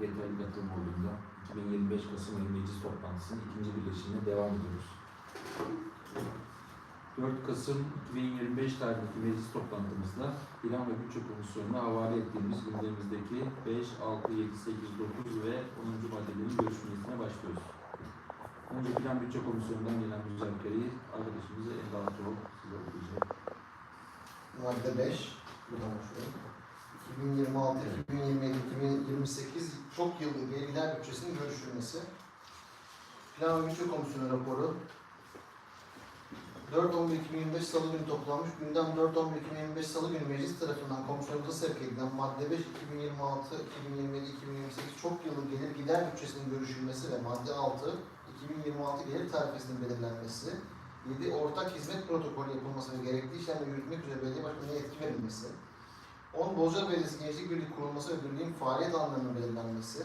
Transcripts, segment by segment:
yeterli katılım olduğunda 2025 Kasım ayı meclis toplantısının ikinci birleşimine devam ediyoruz. 4 Kasım 2025 tarihindeki meclis toplantımızda Plan ve Bütçe Komisyonu'na havale ettiğimiz gündemimizdeki 5, 6, 7, 8, 9 ve 10. maddelerin görüşmesine başlıyoruz. Önce Plan Bütçe Komisyonu'ndan gelen müzakereyi arkadaşımız Enda Atol size okuyacak. Madde 5. Buradan başlıyorum. 2026, 2027, 2028 çok yıllık vergiler bütçesinin görüşülmesi. Plan ve Bütçe Komisyonu raporu 4-11-2025 Salı günü toplanmış. Gündem 4-11-2025 Salı günü meclis tarafından komisyonumuza sevk edilen madde 5 2026, 2027, 2028 çok yıllık gelir gider bütçesinin görüşülmesi ve madde 6 2026 gelir tarifesinin belirlenmesi. 7. Ortak hizmet protokolü yapılması ve gerekli işlemleri yürütmek üzere belediye başkanına yetki verilmesi. 10. Bozca Belediyesi Gençlik Birliği kurulması ve birliğin faaliyet alanlarının belirlenmesi.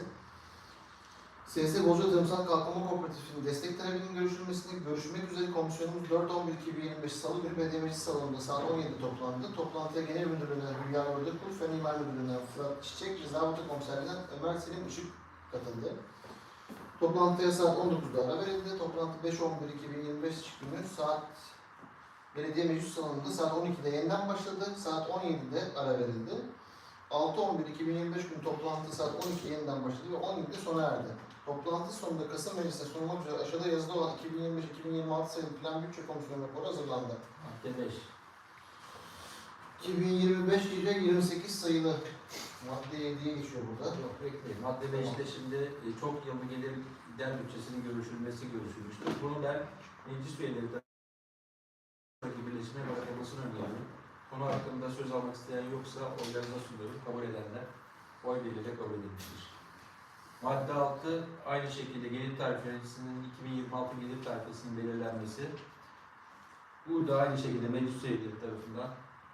SS Bozca Tarımsal Kalkınma Kooperatifi'nin destek talebinin görüşülmesini görüşmek üzere komisyonumuz 4-11-2025 Salı günü Belediye Meclis Salonu'nda saat 17'de toplandı. Toplantıya Genel Müdürlüğü'nden Hülya Ördekul, Fen İmar Müdürlüğü'nden Fırat Çiçek, Zabıta Komiserliğinden Ömer Selim Işık katıldı. Toplantıya saat 19'da ara verildi. Toplantı 5-11-2025 günü saat Belediye Meclis Salonu'nda saat 12'de yeniden başladı. Saat 17'de ara verildi. 6-11-2025 günü toplantı saat 12'de yeniden başladı ve 17'de sona erdi. Toplantı sonunda Kasım Meclisi'ne sunulmak üzere aşağıda yazılı olan 2025-2026 sayılı Plan Bütçe Komisyonu raporu hazırlandı. Madde 5. 2025 gece 28 sayılı madde 7'ye geçiyor burada. Yok bekleyin. Madde 5'te şimdi e, çok yıllı gelir gider bütçesinin görüşülmesi görüşülmüştür. Bunu ben meclis üyeleri tarafındaki birleşime bırakılmasını öneriyorum. Konu hakkında söz almak isteyen yoksa oylarına sunuyorum. Kabul edenler oy birliğiyle kabul edilmiştir. Madde 6 aynı şekilde gelir tarifesinin 2026 gelir tarifesinin belirlenmesi. Bu da aynı şekilde meclis üyeleri tarafından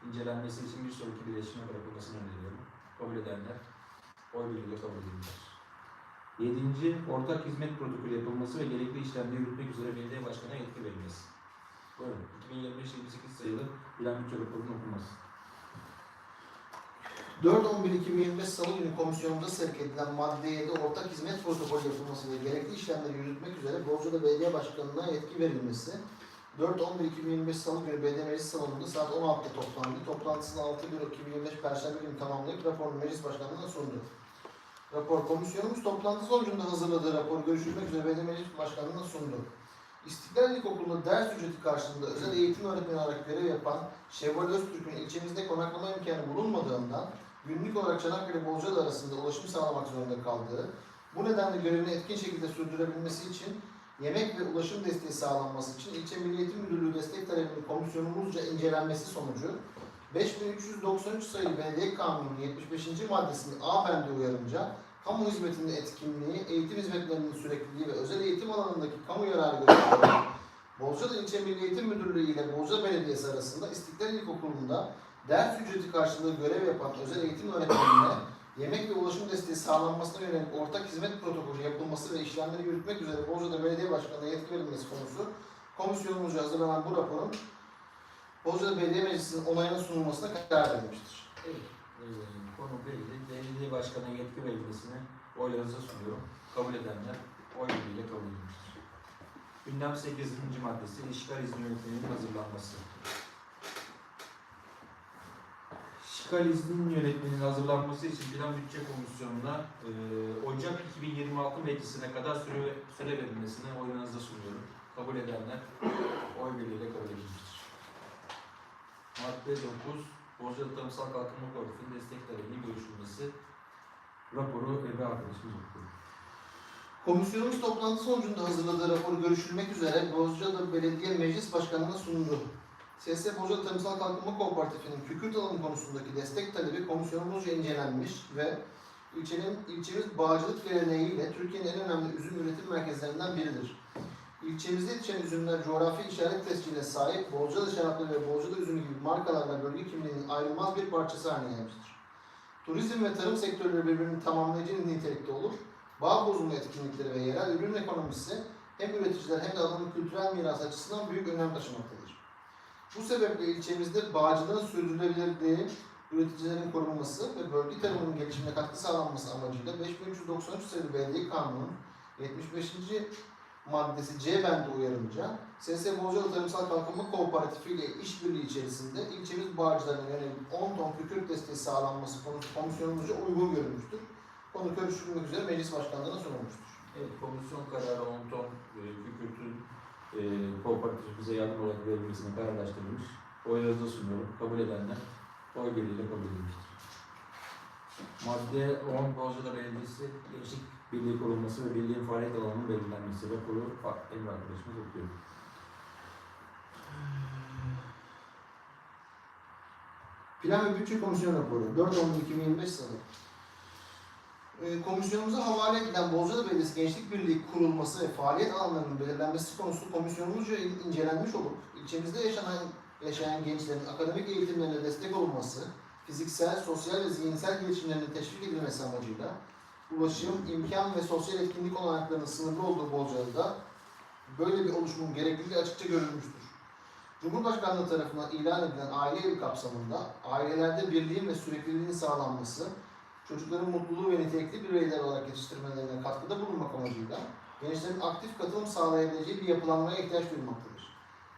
incelenmesi için bir sonraki birleşime bırakılmasını öneriyorum. Kabul edenler oy birliğiyle kabul edilmiştir. Yedinci, ortak hizmet protokolü yapılması ve gerekli işlemleri yürütmek üzere belediye başkanına yetki verilmesi. Buyurun, 2025-28 sayılı plan bütçe raporunun okunması. 4-11-2025 Salı günü komisyonumuza sevk edilen madde 7 ortak hizmet protokolü yapılması ve gerekli işlemleri yürütmek üzere Bozcaada Belediye Başkanı'na yetki verilmesi. 4-11-2025 Salı günü Belediye Meclis Salonu'nda saat 16'da toplandı. Toplantısını 6-1-2025 Perşembe günü tamamlayıp raporunu Meclis Başkanlığı'na sundu. Rapor komisyonumuz toplantı sonucunda hazırladığı raporu görüşülmek üzere Belediye Meclis Başkanlığı'na sundu. İstiklal İlkokulu'nda ders ücreti karşılığında özel eğitim öğretmeni olarak görev yapan Şevval Öztürk'ün ilçemizde konaklama imkanı bulunmadığından günlük olarak Çanakkale Bolcaada arasında ulaşım sağlamak zorunda kaldığı, bu nedenle görevini etkin şekilde sürdürebilmesi için yemek ve ulaşım desteği sağlanması için İlçe Milli Eğitim Müdürlüğü destek talebinin komisyonumuzca incelenmesi sonucu 5393 sayılı Belediye Kanunu'nun 75. maddesinin A bendi uyarınca kamu hizmetinin etkinliği, eğitim hizmetlerinin sürekliliği ve özel eğitim alanındaki kamu yararı gözetimi Bolcada İlçe Milli Eğitim Müdürlüğü ile Bolca Belediyesi arasında İstiklal İlkokulu'nda ders ücreti karşılığı görev yapan özel eğitim öğretmenine yemek ve ulaşım desteği sağlanmasına yönelik ortak hizmet protokolü yapılması ve işlemleri yürütmek üzere Bolca'da Belediye Başkanı'na yetki verilmesi konusu komisyonumuzca hazırlanan bu raporun Bolca'da Belediye Meclisi'nin onayına sunulmasına karar verilmiştir. Evet, e, konu belli. Belediye başkanına yetki verilmesini oylarınıza sunuyorum. Kabul edenler oy birliğiyle kabul edilmiştir. Gündem 8. maddesi işgal izni yönetmeliğinin hazırlanması. İşgal izninin yönetmeninin hazırlanması için Plan Bütçe Komisyonu'na e, Ocak 2026 meclisine kadar süre, süre verilmesini oylarınıza sunuyorum. Kabul edenler oy birliğiyle kabul edilmiştir. Madde 9. Bozcaada Tarımsal Kalkınma Kooperatifinin destek talebinin görüşülmesi. Raporu Ebe arkadaşımız okuyor. Komisyonumuz toplantı sonucunda hazırladığı raporu görüşülmek üzere Bozcaada Belediye Meclis Başkanı'na sundu. SS Bozcaada Tarımsal Kalkınma Kooperatifi'nin kükürt alımı konusundaki destek talebi komisyonumuzca incelenmiş ve ilçenin, ilçemiz bağcılık geleneğiyle Türkiye'nin en önemli üzüm üretim merkezlerinden biridir. İlçemizde yetişen üzümler coğrafi işaret tescilline sahip Bolcada şarapları ve Bolcada üzümü gibi markalarla bölge kimliğinin ayrılmaz bir parçası haline gelmiştir. Turizm ve tarım sektörleri birbirini tamamlayıcı nitelikte olur. Bağ bozulma etkinlikleri ve yerel ürün ekonomisi hem üreticiler hem de alanın kültürel mirası açısından büyük önem taşımaktadır. Bu sebeple ilçemizde bağcılığın sürdürülebilirliği üreticilerin korunması ve bölge tarımının gelişimine katkı sağlanması amacıyla 5393 sayılı belediye kanunun 75. maddesi C bendi uyarınca SS Bozcaada Tarımsal Kalkınma Kooperatifi ile işbirliği içerisinde ilçemiz bağcılarına yönelik 10 ton kükürt desteği sağlanması konusu komisyonumuzca uygun görülmüştür. Konu görüşülmek üzere meclis başkanlığına sunulmuştur. Evet, komisyon kararı 10 ton e, kükürtün e, kooperatifimize yardım olarak verilmesine kararlaştırılmış. Oylarınıza sunuyorum. Kabul edenler oy birliğiyle kabul edilmiştir. Madde 10 Bozcaada Belediyesi Gençlik Birliği kurulması ve birliğin faaliyet alanının belirlenmesi raporu Fa- Emre arkadaşımız okuyor. Plan ve Bütçe Komisyonu raporu 4-10-2025 salı. Ee, Komisyonumuza havale edilen Bozcaada Belediyesi Gençlik Birliği kurulması ve faaliyet alanlarının belirlenmesi konusu komisyonumuzca incelenmiş olup ilçemizde yaşanan yaşayan gençlerin akademik eğitimlerine destek olunması, fiziksel, sosyal ve zihinsel gelişimlerinin teşvik edilmesi amacıyla ulaşım, imkan ve sosyal etkinlik olanaklarının sınırlı olduğu Bozcaada'da böyle bir oluşumun gerekliliği açıkça görülmüştür. Cumhurbaşkanlığı tarafından ilan edilen aile evi kapsamında ailelerde birliğin ve sürekliliğin sağlanması, çocukların mutluluğu ve nitelikli bireyler olarak yetiştirmelerine katkıda bulunmak amacıyla gençlerin aktif katılım sağlayabileceği bir yapılanmaya ihtiyaç duyulmaktadır.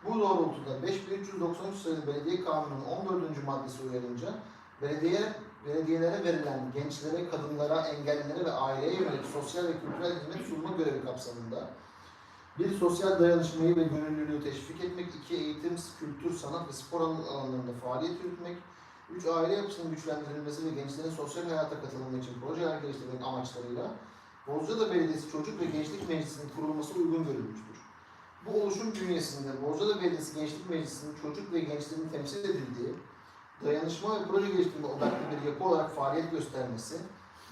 Bu doğrultuda 5393 sayılı Belediye Kanunu'nun 14. maddesi uyarınca belediye belediyelere verilen gençlere, kadınlara, engellilere ve aileye yönelik sosyal ve kültürel hizmet sunma görevi kapsamında bir, sosyal dayanışmayı ve gönüllülüğü teşvik etmek. iki eğitim, kültür, sanat ve spor alanlarında faaliyet yürütmek. Üç, aile yapısının güçlendirilmesi ve gençlerin sosyal hayata katılımı için projeler geliştirmek amaçlarıyla Bozcaada Belediyesi Çocuk ve Gençlik Meclisi'nin kurulması uygun görülmüştür. Bu oluşum bünyesinde Bozcaada Belediyesi Gençlik Meclisi'nin çocuk ve gençlerin temsil edildiği, dayanışma ve proje geliştirme odaklı bir yapı olarak faaliyet göstermesi,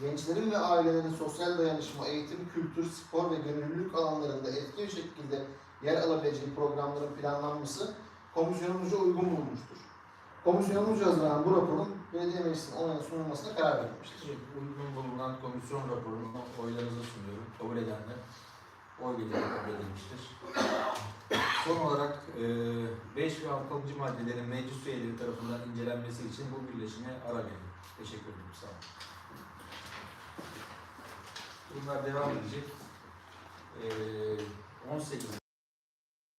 gençlerin ve ailelerin sosyal dayanışma, eğitim, kültür, spor ve gönüllülük alanlarında etkin şekilde yer alabileceği programların planlanması komisyonumuzca uygun bulunmuştur. Komisyonumuzca hazırlanan bu raporun belediye meclisinin onayına sunulmasına karar verilmiştir. Uygun bulunan komisyon raporunu oylarınıza sunuyorum. Kabul edenler oy birliğiyle kabul edilmiştir. Son olarak 5 ve 6. maddelerin meclis üyeleri tarafından incelenmesi için bu birleşime ara verin. Teşekkür ederim. Sağ olun. Bunlar devam edecek. E, 18